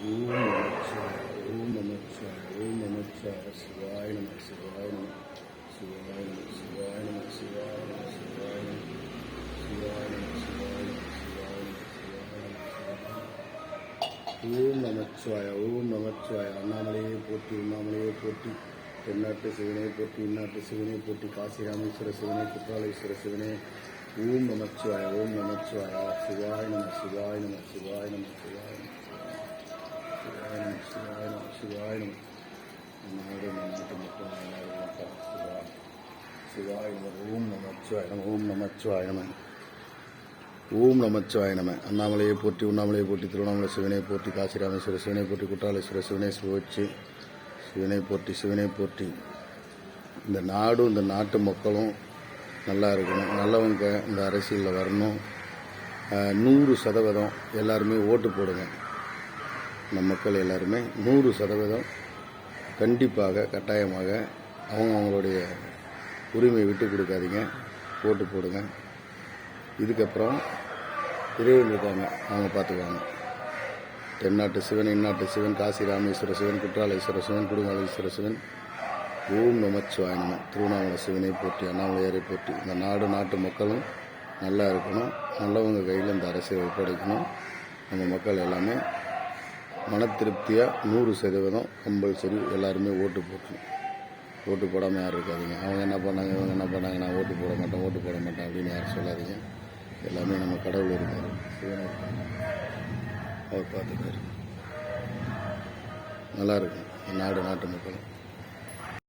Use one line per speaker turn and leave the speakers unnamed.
ஓம் நமச்சிவாய ஓம் நமச்சிவாய ஓம் நமச்சிவாய சிவாய நம சிவாய நம சிவாய நம சிவாய நம. சிவாய நம சிவாய நம சிவாய நம சிவாய நம சிவாய நம சிவாய நம ஓம் நமச்சிவாய ஓம் நமச்சிவாய அண்ணாமலையே போற்றி உண்ணாமலையே போற்றி தென்னாட்டு சிவனே போற்றி இந்நாட்டு சிவனே போற்றி காசி ராமேஸ்வர சிவனே குற்றாலேஸ்வர சிவனே ஓம் நமச்சிவாய ஓம் நமச்சிவாய சிவாய நம சிவாய நம சிவாய நம சிவாய சிவாய நம நாடு நாட்டு மக்கள் எல்லாரும் சிவா சிவாய ஓம் நமச்சிவாய நம ஓம் நமச்சிவாய நம ஓம் நமச்சிவாய நம அண்ணாமலையை போற்றி உண்ணாமலையை போற்றி திருவண்ணாமலை சிவனை போற்றி காசிராமேஸ்வர சிவனை போற்றி குற்றாலேஸ்வர சிவனை போற்றி சிவனை போற்றி சிவனை போற்றி இந்த நாடும் இந்த நாட்டு மக்களும் நல்லா இருக்கணும். நல்லவங்க இந்த அரசியலில் வரணும். நூறு சதவீதம் எல்லாருமே ஓட்டு போடுங்க. நம் மக்கள் எல்லாருமே நூறு சதவீதம் கண்டிப்பாக கட்டாயமாக அவங்க அவங்களுடைய உரிமையை விட்டு கொடுக்காதீங்க. ஓட்டு போடுங்க. இதுக்கப்புறம் இறைவன் இருக்காங்க. அவங்க பார்த்துக்குவாங்க. தென்னாட்டு சிவன் இந்நாட்டு சிவன் காசி ராமேஸ்வர சிவன் குற்றாலேஸ்வர சிவன் குடும்பாலேஸ்வர சிவன். ஓம் நமச்சிவாய திருவண்ணாமலை சிவனை போற்றி அண்ணாமலையாரை போற்றி. இந்த நாடு நாட்டு மக்களும் நல்லா இருக்கணும். நல்லவங்க கையில் இந்த அரசியல் ஒப்படைக்கணும். நம்ம மக்கள் எல்லாமே மன திருப்தியாக நூறு சதவீதம் கம்பல்சரி எல்லாருமே ஓட்டு போட்டணும் ஓட்டு போடாமல் யாரும் இருக்காதிங்க. அவங்க என்ன பண்ணாங்க இவங்க என்ன பண்ணாங்க நான் ஓட்டு போட மாட்டேன் ஓட்டு போட மாட்டேன் அப்படின்னு யாரும் சொல்லாதீங்க. எல்லாமே நம்ம கடவுள் இருக்கார். அவர் பார்த்துக்காரு நல்லா இருக்கும் நாடு நாட்டு மக்களும்.